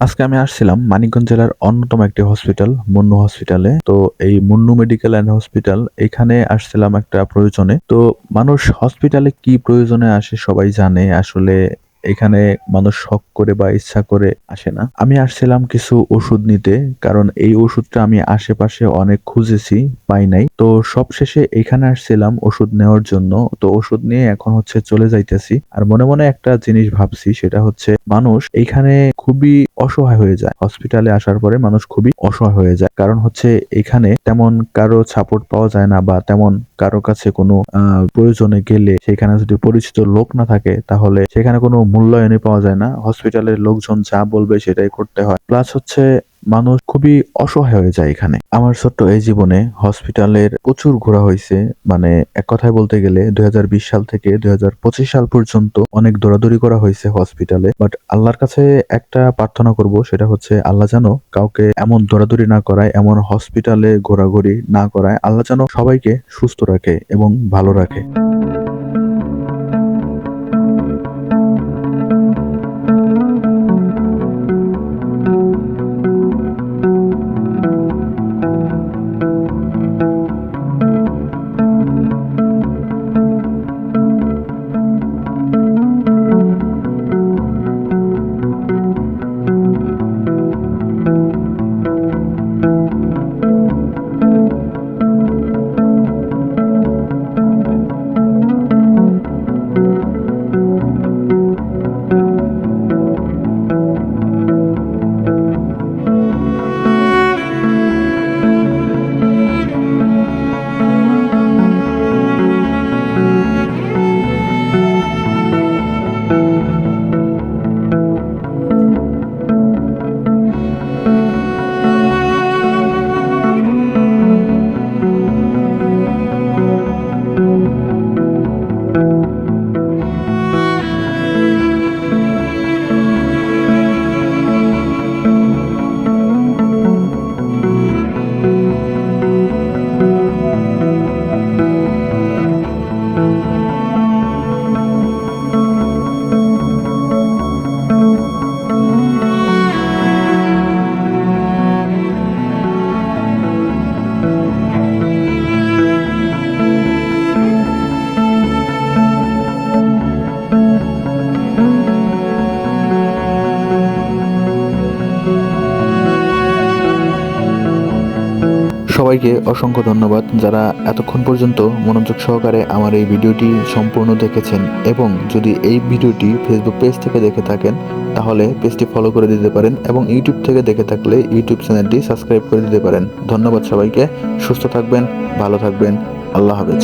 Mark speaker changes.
Speaker 1: আজকে আমি আসছিলাম মানিকগঞ্জ জেলার অন্যতম একটি হসপিটাল মুন্নু হসপিটালে তো এই মুন্নু মেডিকেল অ্যান্ড হসপিটাল এখানে আসছিলাম একটা প্রয়োজনে। তো মানুষ হসপিটালে কি প্রয়োজনে আসে সবাই জানে। আসলে এখানে মানুষ শখ করে বা ইচ্ছা করে আসে না। আমি আসছিলাম কিছু ওষুধ নিতে, কারণ এই ওষুধটা আমি আশেপাশে অনেক খুঁজেছি, পাই নাই। তো সবশেষে এখানে আসছিলাম ওষুধ নেওয়ার জন্য। তো ওষুধ নিয়ে এখন হচ্ছে চলে যাইতেছি। আর মনে মনে একটা জিনিস ভাবছি, সেটা হচ্ছে মানুষ এখানে খুবই অসহায় হয়ে যায়। হসপিটালে আসার পরে মানুষ খুবই অসহায় হয়ে যায়। কারণ হচ্ছে এখানে তেমন কারও সাপোর্ট পাওয়া যায় না বা তেমন কারও কাছে কোনো প্রয়োজনে গেলে সেখানে যদি পরিচিত লোক না থাকে, তাহলে সেখানে কোনো মূল্যায়নই পাওয়া যায় না। হসপিটালের লোকজন যা বলবে সেটাই করতে হয়। প্লাস হচ্ছে মানুষ খুবই অসহায় হয়ে যায় এখানে। আমার ছোট্ট এই জীবনে হসপিটালের প্রচুর ঘোরা হয়েছে। মানে এক কথায় বলতে গেলে দুই হাজার বিশ সাল থেকে দুই হাজার পঁচিশ সাল পর্যন্ত অনেক দৌড়াদৌড়ি করা হয়েছে হসপিটালে বাট আল্লাহর কাছে একটা প্রার্থনা করব, সেটা হচ্ছে আল্লাহ যেন কাউকে এমন দৌড়াদৌড়ি না করায়, এমন হসপিটালে ঘোরাঘুরি না করায়। আল্লাহ যেন সবাইকে সুস্থ রাখে এবং ভালো রাখে। সবাইকে অসংখ্য ধন্যবাদ যারা এতক্ষণ পর্যন্ত মনোযোগ সহকারে আমার এই ভিডিওটি সম্পূর্ণ দেখেছেন এবং যদি এই ভিডিওটি ফেসবুক পেজ থেকে দেখে থাকেন, তাহলে পেজটি ফলো করে দিতে পারেন এবং ইউটিউব থেকে দেখে থাকলে ইউটিউব চ্যানেলটি সাবস্ক্রাইব করে দিতে পারেন। ধন্যবাদ সবাইকে, সুস্থ থাকবেন, ভালো থাকবেন, আল্লাহ হাফেজ।